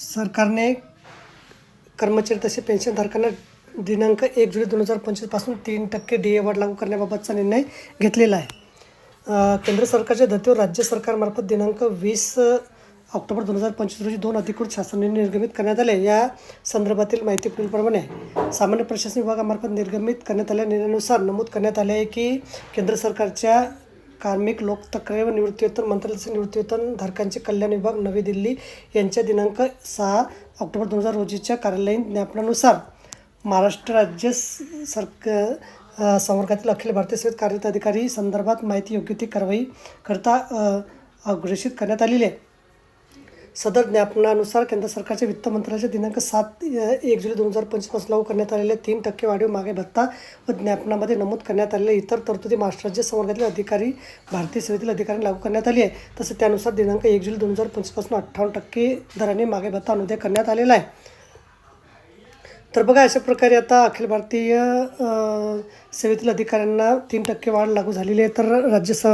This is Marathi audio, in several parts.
सरकारने कर्मचारी तसे पेन्शनधारकांना दिनांक एक जुलै दोन हजार पंचवीसपासून तीन टक्के डी ए वाढ लागू करण्याबाबतचा निर्णय घेतलेला आहे. केंद्र सरकारच्या धर्तीवर राज्य सरकारमार्फत दिनांक वीस ऑक्टोबर दोन हजार पंचवीस रोजी दोन अधिकृत शासन निर्णय निर्गमित करण्यात आले. या संदर्भातील माहिती पुढीलप्रमाणे आहे. सामान्य प्रशासन विभागामार्फत निर्गमित करण्यात आलेल्या निर्णयानुसार नमूद करण्यात आले आहे की केंद्र सरकारच्या कार्मिक लोक तक्रारी व निवृत्तीवेतन मंत्रालयाचे निवृत्तीवेतन धारकांचे कल्याण विभाग नवी दिल्ली यांच्या दिनांक सहा ऑक्टोबर दोन हजार रोजीच्या कार्यालयीन ज्ञापनानुसार महाराष्ट्र राज्य सरक संवर्गातील अखिल भारतीय सेवेत कार्यरत अधिकारी संदर्भात माहिती योग्य ती कारवाई करता अग्रेषित करण्यात आलेली आहे. सदर ज्ञापनानुसार केंद्र सरकारच्या वित्त मंत्रालयाच्या दिनांक सात एक जुलै दोन हजार पंचवीसपासून लागू करण्यात आलेले तीन टक्के वाढीव मागे भत्ता व ज्ञापनामध्ये नमूद करण्यात आलेले इतर तरतुदी महाराष्ट्राज्य संवर्गातील अधिकारी भारतीय सेवेतील अधिकारी लागू करण्यात आली आहे. तसेच त्यानुसार दिनांक एक जुलै दोन हजार पंचवीसपासून अठ्ठावन्न टक्के दराने मागे भत्ता अनुदय करण्यात आलेला आहे. तर बघा अशा प्रकारे आता अखिल भारतीय सेवेतील अधिकाऱ्यांना तीन टक्के वाढ लागू झालेली आहे. तर राज्य स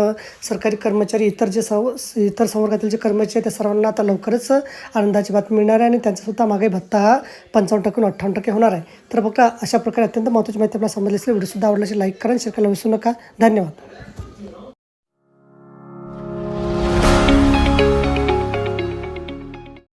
सरकारी कर्मचारी इतर जे सव इतर संवर्गातील जे कर्मचारी आहेत त्या सर्वांना आता लवकरच आनंदाची बातमी मिळणार आहे आणि त्यांचासुद्धा मागे भत्ता हा पंचावन्न टक्के अठ्ठावन्न टक्के होणार आहे. तर बघा अशा प्रकारे अत्यंत महत्त्वाची माहिती आपल्याला समजली असेल व्हिडिओसुद्धा आवडल्याची लाईक करा शेअर करायला विसरू नका. धन्यवाद.